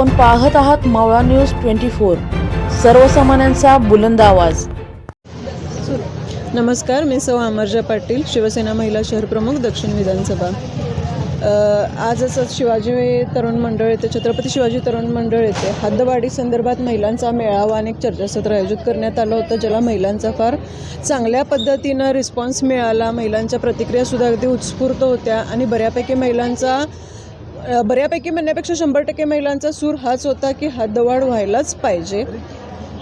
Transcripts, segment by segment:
आपण पाहत आहात मावळा न्यूज ट्वेंटी फोर. सर्वसामान्यांचा बुलंद आवाज. नमस्कार मी सौ अमरजा पाटील शिवसेना महिला शहर प्रमुख दक्षिण विधानसभा. आज असंच शिवाजी तरुण मंडळ येथे छत्रपती शिवाजी तरुण मंडळ येथे हद्दवाढी संदर्भात महिलांचा मेळावा आणि एक चर्चासत्र आयोजित करण्यात आलं होतं ज्याला महिलांचा फार चांगल्या पद्धतीनं रिस्पॉन्स मिळाला. महिलांच्या प्रतिक्रियासुद्धा अगदी उत्स्फूर्त होत्या आणि बऱ्यापैकी महिलांचा बऱ्यापैकी म्हणण्यापेक्षा शंभर टक्के महिलांचा सूर हाच होता की हद्दवाढ व्हायलाच पाहिजे.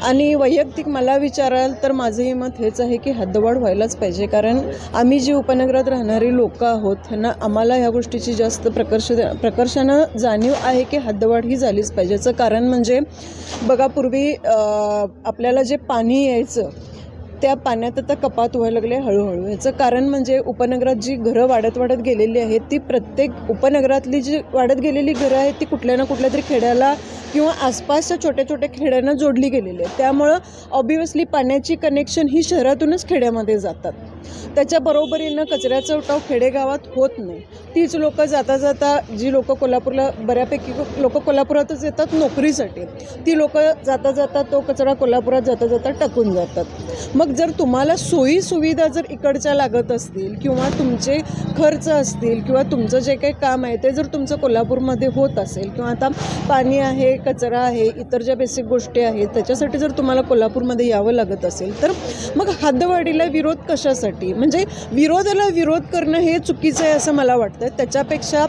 आणि वैयक्तिक मला विचाराल तर माझंही मत हेच आहे की हद्दवाढ व्हायलाच पाहिजे. कारण आम्ही जी उपनगरात राहणारी लोकं आहोत ह्यांना आम्हाला ह्या गोष्टीची जास्त प्रकर्ष प्रकर्षानं जाणीव आहे की हद्दवाढ ही झालीच पाहिजेचं कारण म्हणजे बघा पूर्वी आपल्याला जे पाणी यायचं त्या पाण्यात आता कपात व्हायला लागले हळूहळू. याचं कारण म्हणजे उपनगरात जी घरं वाढत वाढत गेलेली आहेत ती प्रत्येक उपनगरातली जी वाढत गेलेली घरं आहेत ती कुठल्या ना कुठल्या तरी खेड्याला किंवा आसपासच्या छोट्या छोट्या खेड्यांना जोडली गेलेली आहे त्यामुळं ऑब्वियसली पाण्याची कनेक्शन ही शहरातूनच खेड्यामध्ये जातात. त्याच्या बरोबरीनं कचऱ्याचा उठाव खेडेगावात होत नाही. तीच लोकं जाता जाता जी लोकं कोल्हापूरला बऱ्यापैकी लोक कोल्हापुरातच येतात नोकरीसाठी. ती लोकं जाता जाता तो कचरा कोल्हापुरात जाता जाता टाकून जातात. मग जर तुम्हाला सोयी सुविधा जर इकडच्या लागत असतील किंवा तुमचे खर्च असतील किंवा तुमचं जे काही काम आहे ते जर तुमचं कोल्हापूरमध्ये होत असेल किंवा आता पाणी आहे कचरा आहे इतर ज्या बेसिक गोष्टी आहेत त्याच्यासाठी जर तुम्हाला कोल्हापूरमध्ये यावं लागत असेल तर मग हद्दवाढीला विरोध कशासाठी? म्हणजे विरोधाला विरोध करणं हे चुकीचं आहे असं मला वाटतं त्याच्यापेक्षा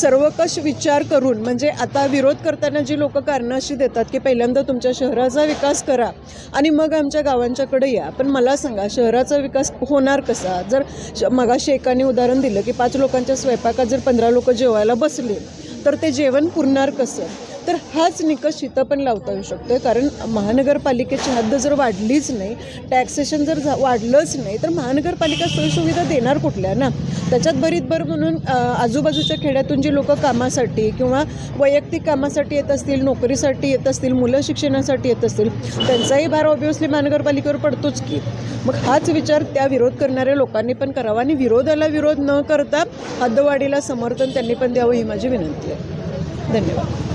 सर्वकष विचार करून म्हणजे आता विरोध करताना जी लोक कारणं अशी देतात की पहिल्यांदा तुमच्या शहराचा विकास करा आणि मग आमच्या गावांच्याकडे या. पण मला सांगा शहराचा विकास होणार कसा? जर श- मगाशी एकाने उदाहरण दिलं की पाच लोकांच्या स्वयंपाकात जर पंधरा लोक जेवायला बसले तर ते जेवण पुरणार कसं? तर हाच निकष इथं पण लावता येऊ शकतो कारण महानगरपालिकेची हद्द जर वाढलीच नाही टॅक्सेशन जर झा वाढलंच नाही तर महानगरपालिका सोयीसुविधा देणार कुठल्या ना? त्याच्यात भरीतभर म्हणून आजूबाजूच्या खेड्यातून जी लोक कामासाठी किंवा वैयक्तिक कामासाठी येत असतील नोकरीसाठी येत असतील मुलं शिक्षणासाठी येत असतील त्यांचाही भार ऑब्वियसली महानगरपालिकेवर पडतोच की. मग हाच विचार त्या विरोध करणाऱ्या लोकांनी पण करावा आणि विरोधाला विरोध न करता हद्दवाढीला समर्थन त्यांनी पण द्यावं ही माझी विनंती आहे. धन्यवाद.